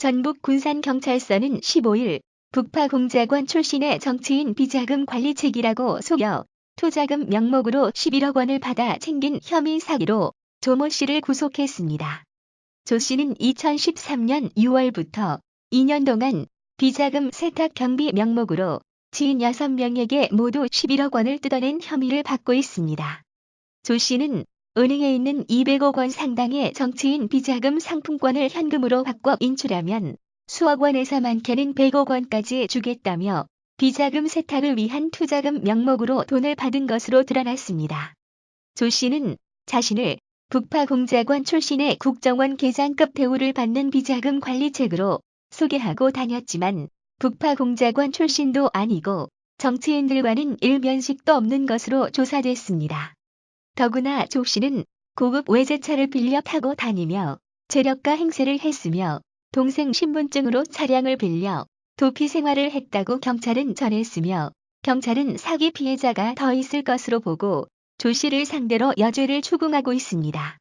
전북 군산경찰서는 15일 북파 공작원 출신의 정치인 비자금 관리책이라고 속여 투자금 명목으로 11억 원을 받아 챙긴 혐의 사기로 조모 씨를 구속했습니다. 조 씨는 2013년 6월부터 2년 동안 비자금 세탁 경비 명목으로 지인 6명에게 모두 11억 원을 뜯어낸 혐의를 받고 있습니다. 조 씨는 은행에 있는 200억 원 상당의 정치인 비자금 상품권을 현금으로 바꿔 인출하면 수억 원에서 많게는 100억 원까지 주겠다며 비자금 세탁을 위한 투자금 명목으로 돈을 받은 것으로 드러났습니다. 조 씨는 자신을 북파 공작원 출신의 국정원 계장급 대우를 받는 비자금 관리책으로 소개하고 다녔지만 북파 공작원 출신도 아니고 정치인들과는 일면식도 없는 것으로 조사됐습니다. 더구나 조 씨는 고급 외제차를 빌려 타고 다니며 재력가 행세를 했으며 동생 신분증으로 차량을 빌려 도피 생활을 했다고 경찰은 전했으며 경찰은 사기 피해자가 더 있을 것으로 보고 조 씨를 상대로 여죄를 추궁하고 있습니다.